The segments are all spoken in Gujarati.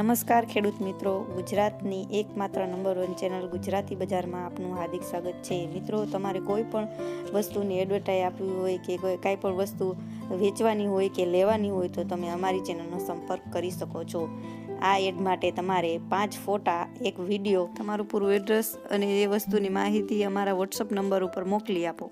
નમસ્કાર ખેડૂત મિત્રો. ગુજરાતની એકમાત્ર નંબર વન ચેનલ ગુજરાતી બજારમાં આપનું હાર્દિક સ્વાગત છે. મિત્રો, તમારે કોઈ પણ વસ્તુની એડવર્ટાઈઝ આપવી હોય કે કોઈ કાંઈ પણ વસ્તુ વેચવાની હોય કે લેવાની હોય તો તમે અમારી ચેનલનો સંપર્ક કરી શકો છો. આ એડ માટે તમારે પાંચ ફોટા, એક વીડિયો, તમારું પૂરું એડ્રેસ અને એ વસ્તુની માહિતી અમારા વોટ્સઅપ નંબર ઉપર મોકલી આપો.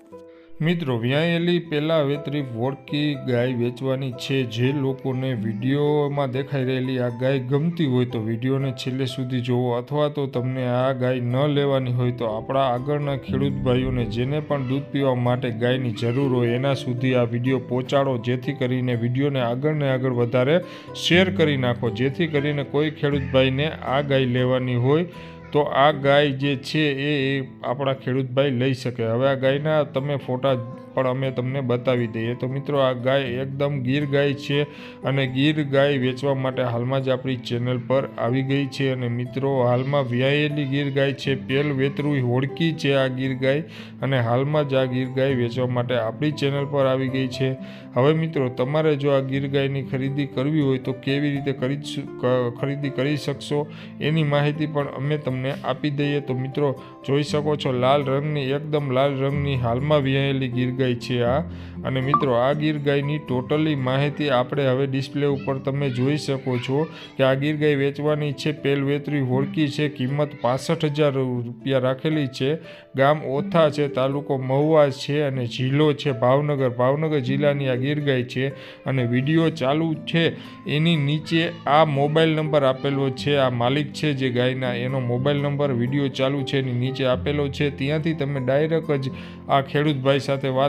મિત્રો, વ્યાયેલી પહેલાં વેતરી વોડકી ગાય વેચવાની છે. જે લોકોને વિડીયોમાં દેખાઈ રહેલી આ ગાય ગમતી હોય તો વિડીયોને છેલ્લે સુધી જોવો. અથવા તો તમને આ ગાય ન લેવાની હોય તો આપણા આગળના ખેડૂત ભાઈઓને જેને પણ દૂધ પીવા માટે ગાયની જરૂર હોય એના સુધી આ વીડિયો પહોંચાડો. જેથી કરીને વિડીયોને આગળ ને આગળ વધારે શેર કરી નાખો. જેથી કરીને કોઈ ખેડૂત ભાઈને આ ગાય લેવાની હોય, તો આ ગાય જે છે એ આપણા ખેડૂતભાઈ લઈ શકે. હવે આ ગાયના તમે ફોટા પણ અમે તમને બતાવી દઈએ. તો મિત્રો, આ ગાય એકદમ ગીર ગાય છે અને ગીર ગાય વેચવા માટે હાલમાં જ આપણી ચેનલ પર આવી ગઈ છે. અને મિત્રો, હાલમાં વ્યાયેલી ગીર ગાય છે, પેલ વેતરું હોડકી છે આ ગીર ગાય અને હાલમાં જ આ ગીર ગાય વેચવા માટે આપણી ચેનલ પર આવી ગઈ છે. હવે મિત્રો, તમારે જો આ ગીર ગાયની ખરીદી કરવી હોય તો કેવી રીતે કરી ખરીદી કરી શકશો એની માહિતી પણ અમે તમને આપી દઈએ. તો મિત્રો, જોઈ શકો છો, લાલ રંગની, એકદમ લાલ રંગની હાલમાં વ્યાયેલી ગીર ગાય છે આ. અને મિત્રો, આ ગીર ગાયની ટોટલી માહિતી આપણે હવે ડિસ્પ્લે ઉપર તમે જોઈ શકો છો કે આ ગીર ગાય વેચવાની છે, પેલ વેતરી હોળકી છે, કિંમત પાસઠ હજાર રૂપિયા રાખેલી છે. ગામ ઓથા છે, તાલુકો મહુવા છે અને જિલ્લો છે ભાવનગર. ભાવનગર જિલ્લાની આ ગીર ગાય છે અને વીડિયો ચાલુ છે. એની નીચે આ મોબાઈલ નંબર આપેલો છે. આ માલિક છે જે ગાયના, એનો મોબાઈલ નંબર, વીડિયો ચાલુ છે, એની નીચે આપેલો છે. ત્યાંથી તમે ડાયરેક્ટ જ આ ખેડૂત ભાઈ સાથે વાત